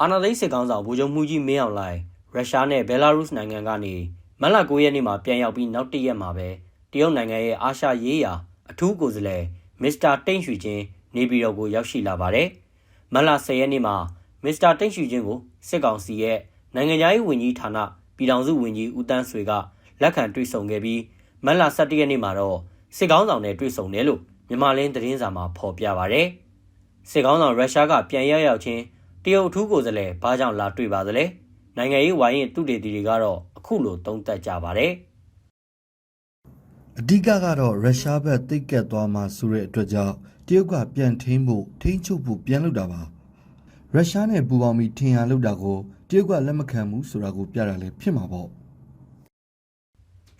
အာနာသိန်းစစ်ကောင်းဆောင်ဗိုလ်ချုပ်မှုကြီးမင်းအောင်လှိုင်ရုရှားနဲ့ဘယ်လာရုစ်နိုင်ငံကနေမတ်လ9ရက်နေ့မှာပြန်ရောက်ပြီးနောက်တစ်ရက်မှာပဲတရုတ်နိုင်ငံရဲ့အာရှရေးရာအထူးကိုယ်စားလှယ်မစ္စတာတိန့်ရွှေချင်းနေပြည်တော်ကိုရောက်ရှိလာပါတယ်။မတ်လ10ရက်နေ့မှာမစ္စတာတိန့်ရွှေချင်းကိုစစ်ကောင်စီရဲ့နိုင်ငံသားရေးဝန်ကြီးဌာနပြည်ထောင်စုဝန်ကြီးဦးတန်းဆွေကလက်ခံတွေ့ဆုံခဲ့ပြီးမတ်လ17ရက်နေ့မှာတော့စစ်ကောင်းဆောင်နဲ့တွေ့ဆုံတယ်လို့မြန်မာလင်းသတင်းစာမှာဖော်ပြပါဗျ။စစ်ကောင်းဆောင်ရုရှားကပြန်ရောက်ရောက်ချင်းတ ရုတ်အထူးကိုယ်စားလှယ်ဘာကြောင့်လာတွေ့ပါသလဲ။နိုင်ငံရေးဝိုင်းရင်သူတေတီတွေကတော့အခုလိုသုံးသပ်ကြပါတယ်။အဓိကကတော့ရုရှားဘက်တိတ်ကက်သွားမှဆိုတဲ့အတွက်ကြောင့်တရုတ်ကပြန်ထိန်းဖို့ထိန်းချုပ်ဖို့ပြန်လုပ်တာပါရုရှားနဲ့ပူးပေါင်းပြီးထင်ရလုပ်တာကိုတရုတ်ကလက်မခံဘူးဆိုတာကိုပြတာလည်းဖြစ်မှာပေါ့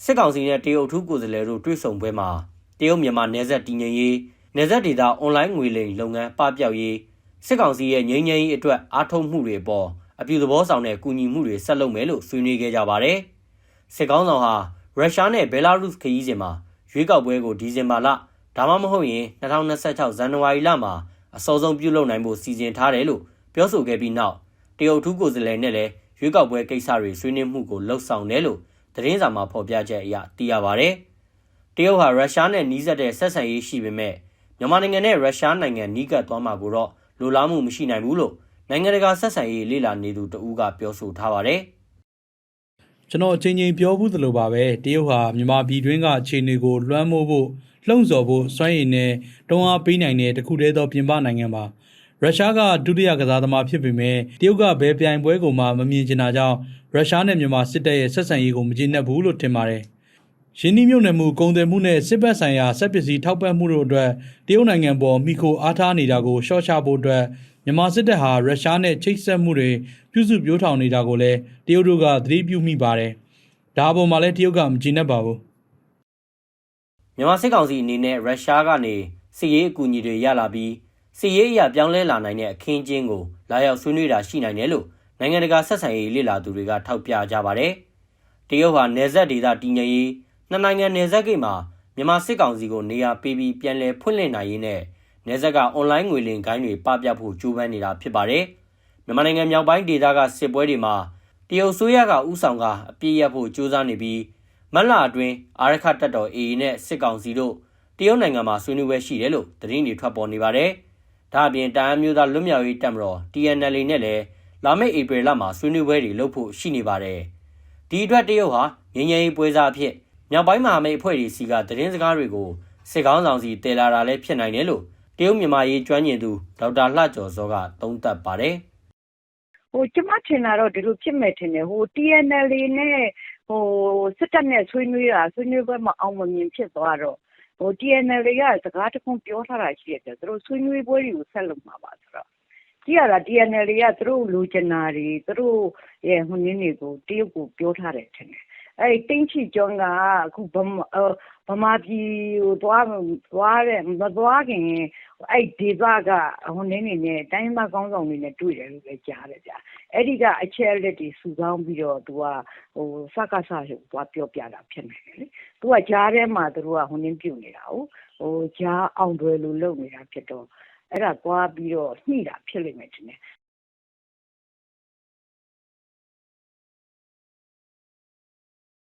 စစ်ကောင်စီနဲ့တရုတ်အထူးကိုယ်စားလှယ်တို့တွေ့ဆုံပွဲမှာတရုတ်မြန်မာနယ်စပ်တည်ငြိမ်ရေးနယ်စပ်ဒေသအွန်လိုင်းငွေလိမ်လုပ်ငန်းပပျောက်ရေး စစ်ကောင်စီရဲ့ငြိမ်းချမ်းရေးအတွက်အားထုတ်မှုတွေအပေါ်အပြုသဘောဆောင်တဲ့ကူညီမှုတွေဆက်လုပ်မယ်လို့ဆွေးနွေးခဲ့ကြပါတယ်။စစ်ကောင်ဆောင်ဟာရုရှားနဲ့ဘယ်လာရုစ်ခရီးစဉ်မှာရွေးကောက်ပွဲကိုဒီဇင်ဘာလဒါမှမဟုတ်ရင်2026ဇန်နဝါရီလမှာအစောဆုံးပြုလုပ်နိုင်ဖို့စီစဉ်ထားတယ်လို့ပြောဆိုခဲ့ပြီးနောက်တရုတ်အထူးကိုယ်စားလှယ်နဲ့လည်းရွေးကောက်ပွဲကိစ္စတွေဆွေးနွေးမှုကိုလှုပ်ဆောင်တယ်လို့သတင်းစာမှာဖော်ပြချက်အရသိရပါဗျ။တရုတ်ဟာရုရှားနဲ့နီးစပ်တဲ့ဆက်ဆံရေးရှိပေမဲ့မြန်မာနိုင်ငံနဲ့ရုရှားနိုင်ငံနီးကပ်သွားမှာကိုတော့ လိုလားမှုမရှိနိုင်ဘူးလို့နိုင်ငံတကာဆက်ဆံရေးလေ့လာနေသူတဦးကပြောဆိုထားပါတယ်။ကျွန်တော်အချိန်ချင်းပြောဘူးသလိုပါပဲတရုတ်ဟာမြန်မာပြည်တွင်းကအခြေအနေကိုလွှမ်းမိုးဖို့လှုံ့ဆော်ဖို့စွမ်းရည်နဲ့တွန်းအားပေးနိုင်တဲ့တခုတည်းသောပြင်ပနိုင်ငံပါရုရှားကဒုတိယကစားသမားဖြစ်ပေမဲ့တရုတ်ကဘယ်ပြိုင်ပွဲကိုမှမမြင်ချင်တာကြောင့်ရုရှားနဲ့မြန်မာစစ်တပ်ရဲ့ဆက်ဆံရေးကိုမကျေနပ်ဘူးလို့ထင်ပါတယ် ရင်းနှီးမြှုပ်နှံမှုကုန်သွယ်မှုနဲ့စစ်ဘက်ဆိုင်ရာစက်ပစ္စည်းထောက်ပံ့မှုတို့အတွက်တရုတ်နိုင်ငံပေါ်မိခိုအားထားနေတာကိုရှော့ချဖို့အတွက်မြန်မာစစ်တပ်ဟာရုရှားနဲ့ချိတ်ဆက်မှုတွေပြုစုပြောထောင်နေတာကိုလည်းတရုတ်တို့ကသတိပြုမိပါတယ်။ဒါအပေါ်မှာလည်းတရုတ်ကမကြည့်နဲ့ပါဘူးမြန်မာစစ်ကောင်စီအနေနဲ့ရုရှားကနေစစ်ရေးအကူအညီတွေရလာပြီးစစ်ရေးအရာပြောင်းလဲလာနိုင်တဲ့အခင်းကျင်းကိုလာရောက်ဆွေးနွေးတာရှိနိုင်တယ်လို့နိုင်ငံတကာဆက်ဆံရေးလေ့လာသူတွေကထောက်ပြကြပါတယ်။တရုတ်ဟာနယ်စပ်ဒေသတည်ငြိမ်ရေး နှစ်နိုင်ငံနယ်စပ်ဂိတ်မှာမြန်မာစစ်ကောင်စီကိုနေရာပေးပြီးပြန်လည်ဖွင့်လှစ်နိုင်ရေးနဲ့နယ်စပ်ကအွန်လိုင်းငွေလိမ်ဂိုင်းတွေပပျောက်ဖို့ကြိုးပမ်းနေတာဖြစ်ပါတယ်။မြန်မာနိုင်ငံမြောက်ပိုင်းဒေသကစစ်ပွဲတွေမှာတရုတ်ဆိုးရကဥဆောင်ကအပြည့်ရဖို့ကြိုးစားနေပြီးမတ်လအတွင်းအာရခတပ်တော် AA နဲ့စစ်ကောင်စီတို့တရုတ်နိုင်ငံမှာဆွေးနွေးပွဲရှိတယ်လို့သတင်းတွေထွက်ပေါ်နေပါတယ်။ဒါအပြင်တအမျိုးသားလွတ်မြောက်ရေးတပ်မတော် TNL နဲ့လည်းလာမယ့်ဧပြီလမှာဆွေးနွေးပွဲတွေလုပ်ဖို့ရှိနေပါတယ်။ဒီအတွက်တရုတ်ဟာငញ្ញရေးပွဲစားအဖြစ် မြောက်ပိုင်းမဟာမိတ်အဖွဲ့တွေစီကသတင်းစကားတွေကိုစစ်ကောင်းဆောင်စီတည်လာတာလည်းဖြစ်နိုင်တယ်လို့တရုတ်မြန်မာရေးကျွမ်းကျင်သူဒေါက်တာလှကျော်စောကသုံးသပ်ပါတယ်။ဟိုကျမထင်တာတော့ဒီလိုဖြစ်မယ်ထင်တယ်ဟို TNL နဲ့ဟိုစစ်တပ်နဲ့ဆွေးနွေးတာဆွေးနွေးပွဲမှာအောင်မမြင်ဖြစ်သွားတော့ဟို TNL ကစကားတခုပြောထားတာရှိတယ်သူတို့ဆွေးနွေးပွဲတွေကိုဆက်လုပ်မှာပါဆိုတော့ကြည့်ရတာ TNL ကသူတို့လူချင်တာတွေသူတို့ရဲ့ဟိုနည်းတွေကိုတရုတ်ကိုပြောထားတယ်ထင်တယ် အဲ့တိန့်ချီကျွန်းကအခုဗမာပြည်ကိုသွားသွားတဲ့မသွားခင်အဲ့ဒေသကဟိုနည်းနေနဲ့တိုင်းမကောင်းဆောင်တွေနဲ့တွေ့တယ်လို့လည်းကြားတယ်ဗျအဲ့ဒီကအချက်အလက်တွေစုဆောင်းပြီးတော့သူကဟိုစကားဆကိုသွားပြောပြတာဖြစ်နေတယ်လေသူကကြားထဲမှာသူတို့ကဟိုနည်းပြုတ်နေတာဟုတ်ဟိုကြားအောင်တွယ်လို့လုပ်နေတာဖြစ်တော့အဲ့ဒါသွားပြီးတော့ညှိတာဖြစ်လိမ့်မယ်ထင်တယ်